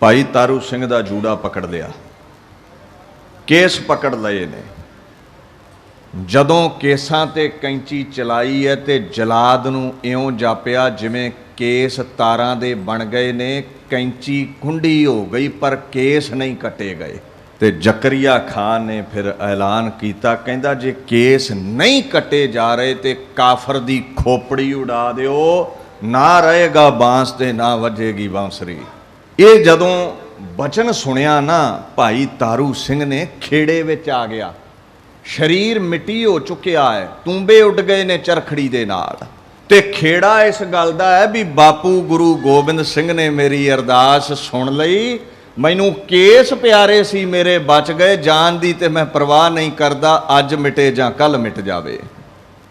ਭਾਈ ਤਾਰੂ ਸਿੰਘ ਦਾ ਜੂੜਾ ਪਕੜ ਲਿਆ। ਕੇਸ ਪਕੜ ਲਏ ਨੇ। ਜਦੋਂ ਕੇਸਾਂ ਤੇ ਕੈਂਚੀ ਚਲਾਈ ਹੈ ਤੇ ਜਲਾਦ ਨੂੰ ਇਉਂ ਜਾਪਿਆ ਜਿਵੇਂ ਕੇਸ ਤਾਰਾਂ ਦੇ ਬਣ ਗਏ ਨੇ, ਕੈਂਚੀ ਕੁੰਡੀ ਹੋ ਗਈ ਪਰ ਕੇਸ ਨਹੀਂ ਕੱਟੇ ਗਏ। ਤੇ ਜ਼ਕਰੀਆ ਖਾਨ ਨੇ ਫਿਰ ਐਲਾਨ ਕੀਤਾ, ਕਹਿੰਦਾ ਜੇ ਕੇਸ ਨਹੀਂ ਕੱਟੇ ਜਾ ਰਹੇ ਤੇ ਕਾਫਰ ਦੀ ਖੋਪੜੀ ਉਡਾ ਦਿਓ, ਨਾ ਰਹੇਗਾ ਬਾਂਸ ਤੇ ਨਾ ਵੱਜੇਗੀ ਬਾਂਸਰੀ। ਇਹ ਜਦੋਂ ਬਚਨ ਸੁਣਿਆ ਨਾ, ਭਾਈ ਤਾਰੂ ਸਿੰਘ ਨੇ ਖੇੜੇ ਵਿੱਚ ਆ ਗਿਆ। ਸ਼ਰੀਰ ਮਿੱਟੀ ਹੋ ਚੁੱਕਿਆ ਹੈ, ਤੂੰਬੇ ਉੱਡ ਗਏ ਨੇ ਚਰਖੜੀ ਦੇ ਨਾਲ। ਤੇ ਖੇੜਾ ਇਸ ਗੱਲ ਦਾ ਹੈ ਵੀ ਬਾਪੂ ਗੁਰੂ ਗੋਬਿੰਦ ਸਿੰਘ ਨੇ ਮੇਰੀ ਅਰਦਾਸ ਸੁਣ ਲਈ। ਮੈਨੂੰ ਕੇਸ ਪਿਆਰੇ ਸੀ, ਮੇਰੇ ਬਚ ਗਏ, ਜਾਨ ਦੀ ਤੇ ਮੈਂ ਪਰਵਾਹ ਨਹੀਂ ਕਰਦਾ, ਅੱਜ ਮਿਟੇ ਜਾਂ ਕੱਲ ਮਿਟ ਜਾਵੇ।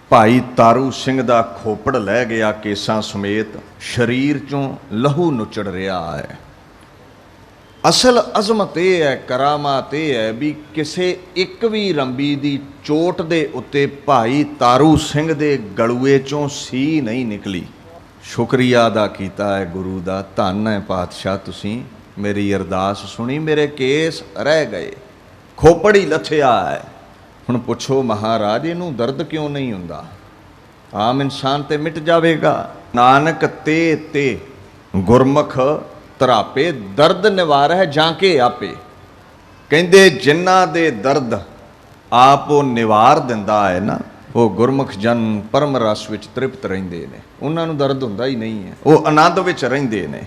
ਭਾਈ ਤਾਰੂ ਸਿੰਘ ਦਾ ਖੋਪੜ ਲੈ ਗਿਆ ਕੇਸਾਂ ਸਮੇਤ, ਸਰੀਰ ਚੋਂ ਲਹੂ ਨੁਚੜ ਰਿਹਾ ਹੈ। ਅਸਲ ਅਜ਼ਮਤ ਇਹ ਹੈ, ਕਰਾਮਾਤ ਇਹ ਹੈ ਵੀ ਕਿਸੇ ਇੱਕ ਵੀ ਰੰਬੀ ਦੀ ਚੋਟ ਦੇ ਉੱਤੇ ਭਾਈ ਤਾਰੂ ਸਿੰਘ ਦੇ ਗਲੂਏ ਚੋਂ ਸੀ ਨਹੀਂ ਨਿਕਲੀ। ਸ਼ੁਕਰੀਆ ਅਦਾ ਕੀਤਾ ਹੈ ਗੁਰੂ ਦਾ, ਧੰਨ ਹੈ ਪਾਤਸ਼ਾਹ ਤੁਸੀਂ, ਮੇਰੀ ਅਰਦਾਸ ਸੁਣੀ, ਮੇਰੇ ਕੇਸ ਰਹਿ ਗਏ, ਖੋਪੜੀ ਲੱਥਿਆ ਹੈ। ਹੁਣ ਪੁੱਛੋ ਮਹਾਰਾਜ, ਇਹਨੂੰ ਦਰਦ ਕਿਉਂ ਨਹੀਂ ਹੁੰਦਾ? ਆਮ ਇਨਸਾਨ ਤੇ ਮਿਟ ਜਾਵੇਗਾ। ਨਾਨਕ ਤੇ ਤੇ ਗੁਰਮੁਖ ਤਰਾਪੇ, ਦਰਦ ਨਿਵਾਰ ਹੈ ਜਾਂ ਕੇ ਆਪੇ? ਕਹਿੰਦੇ, ਜਿਨ੍ਹਾਂ ਦੇ ਦਰਦ ਆਪ ਉਹ ਨਿਵਾਰ ਦਿੰਦਾ ਹੈ ਨਾ, ਉਹ ਗੁਰਮੁਖ ਜਨ ਪਰਮ ਰਸ ਵਿੱਚ ਤ੍ਰਿਪਤ ਰਹਿੰਦੇ ਨੇ। ਉਹਨਾਂ ਨੂੰ ਦਰਦ ਹੁੰਦਾ ਹੀ ਨਹੀਂ ਹੈ। ਉਹ ਆਨੰਦ ਵਿੱਚ ਰਹਿੰਦੇ ਨੇ।